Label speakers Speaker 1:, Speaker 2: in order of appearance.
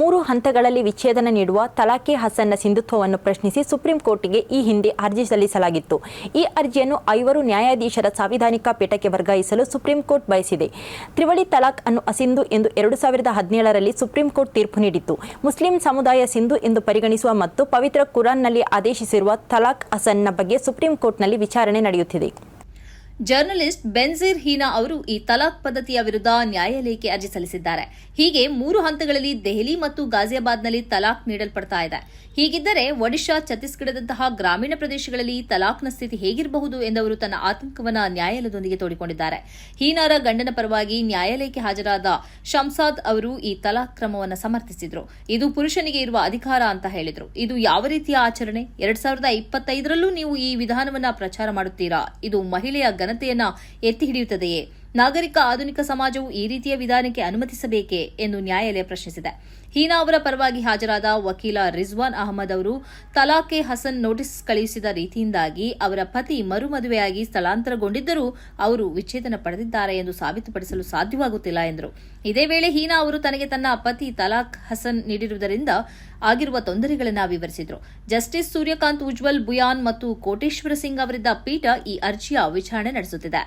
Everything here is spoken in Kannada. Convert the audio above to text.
Speaker 1: ಮೂರು ಹಂತಗಳಲ್ಲಿ ವಿಚ್ಛೇದನ ನೀಡುವ ತಲಾಖೆ ಹಸನ್ನ ಸಿಂಧುತ್ವವನ್ನು ಪ್ರಶ್ನಿಸಿ ಸುಪ್ರೀಂ ಕೋರ್ಟ್ಗೆ ಈ ಹಿಂದೆ ಅರ್ಜಿ ಸಲ್ಲಿಸಲಾಗಿತ್ತು. ಈ ಅರ್ಜಿಯನ್ನು ಐವರು ನ್ಯಾಯಾಧೀಶರ ಸಾಂವಿಧಾನಿಕ ಪೀಠಕ್ಕೆ ವರ್ಗಾಯಿಸಲು ಸುಪ್ರೀಂ ಕೋರ್ಟ್ ಬಯಸಿದೆ. ತ್ರಿವಳಿ ತಲಾಖ್ ಅನ್ನು ಅಸಿಂಧು ಎಂದು ಎರಡು ಸಾವಿರದ ಹದಿನೇಳರಲ್ಲಿ ಸುಪ್ರೀಂ ಕೋರ್ಟ್ ತೀರ್ಪು ನೀಡಿತ್ತು. ಮುಸ್ಲಿಂ ಸಮುದಾಯ ಸಿಂಧು ಎಂದು ಪರಿಗಣಿಸುವ ಮತ್ತು ಪವಿತ್ರ ಕುರಾನ್ನಲ್ಲಿ ಆದೇಶಿಸಿರುವ ತಲಾಖ್ ಹಸನ್ನ ಬಗ್ಗೆ ಸುಪ್ರೀಂ ಕೋರ್ಟ್ನಲ್ಲಿ ವಿಚಾರಣೆ ನಡೆಯುತ್ತಿದೆ.
Speaker 2: ಜರ್ನಲಿಸ್ಟ್ ಬೆನ್ಜೀರ್ ಹೀನಾ ಅವರು ಈ ತಲಾಖ್ ಪದ್ಧತಿಯ ವಿರುದ್ಧ ನ್ಯಾಯಾಲಯಕ್ಕೆ ಅರ್ಜಿ ಸಲ್ಲಿಸಿದ್ದಾರೆ. ಹೀಗೆ ಮೂರು ಹಂತಗಳಲ್ಲಿ ದೆಹಲಿ ಮತ್ತು ಗಾಜಿಯಾಬಾದ್ನಲ್ಲಿ ತಲಾಕ್ ನೀಡಲ್ಪಡ್ತಾ ಇದೆ. ಹೀಗಿದ್ದರೆ ಒಡಿಶಾ, ಛತ್ತೀಸ್ಗಢದಂತಹ ಗ್ರಾಮೀಣ ಪ್ರದೇಶಗಳಲ್ಲಿ ತಲಾಖ್ನ ಸ್ಥಿತಿ ಹೇಗಿರಬಹುದು ಎಂದವರು ತನ್ನ ಆತಂಕವನ್ನು ನ್ಯಾಯಾಲಯದೊಂದಿಗೆ ತೋಡಿಕೊಂಡಿದ್ದಾರೆ. ಹೀನಾರ ಗಂಡನ ಪರವಾಗಿ ನ್ಯಾಯಾಲಯಕ್ಕೆ ಹಾಜರಾದ ಶಂಸಾದ್ ಅವರು ಈ ತಲಾಕ್ ಕ್ರಮವನ್ನು ಸಮರ್ಥಿಸಿದ್ರು. ಇದು ಪುರುಷನಿಗೆ ಇರುವ ಅಧಿಕಾರ ಅಂತ ಹೇಳಿದರು. ಇದು ಯಾವ ರೀತಿಯ ಆಚರಣೆ? ಎರಡ್ ಸಾವಿರದ ಇಪ್ಪತ್ತೈದರಲ್ಲೂ ನೀವು ಈ ವಿಧಾನವನ್ನ ಪ್ರಚಾರ ಮಾಡುತ್ತೀರಾ? ಇದು ಮಹಿಳೆಯ ಘನತೆಯನ್ನ ಎತ್ತಿ ಹಿಡಿಯುತ್ತದೆಯೇ? ನಾಗರಿಕ ಆಧುನಿಕ ಸಮಾಜವು ಈ ರೀತಿಯ ವಿಧಾನಕ್ಕೆ ಅನುಮತಿಸಬೇಕೇ ಎಂದು ನ್ಯಾಯಾಲಯ ಪ್ರಶ್ನಿಸಿದೆ. ಹೀನಾ ಅವರ ಪರವಾಗಿ ಹಾಜರಾದ ವಕೀಲ ರಿಜ್ವಾನ್ ಅಹಮದ್ ಅವರು ತಲಾಖೆ ಹಸನ್ ನೋಟಿಸ್ ಕಳುಹಿಸಿದ ರೀತಿಯಿಂದಾಗಿ ಅವರ ಪತಿ ಮರುಮದುವೆಯಾಗಿ ಸ್ಥಳಾಂತರಗೊಂಡಿದ್ದರೂ ಅವರು ವಿಚ್ಛೇದನ ಪಡೆದಿದ್ದಾರೆ ಎಂದು ಸಾಬೀತುಪಡಿಸಲು ಸಾಧ್ಯವಾಗುತ್ತಿಲ್ಲ ಎಂದರು. ಇದೇ ವೇಳೆ ಹೀನಾ ಅವರು ತನಗೆ ತನ್ನ ಪತಿ ತಲಾಖ್ ಹಸನ್ ನೀಡಿರುವುದರಿಂದ ಆಗಿರುವ ತೊಂದರೆಗಳನ್ನು ವಿವರಿಸಿದರು. ಜಸ್ಟಿಸ್ ಸೂರ್ಯಕಾಂತ್ ಉಜ್ವಲ್ ಬುಯಾನ್ ಮತ್ತು ಕೋಟೇಶ್ವರ ಸಿಂಗ್ ಅವರಿದ್ದ ಪೀಠ ಈ ಅರ್ಜಿಯ ವಿಚಾರಣೆ ನಡೆಸುತ್ತಿದೆ.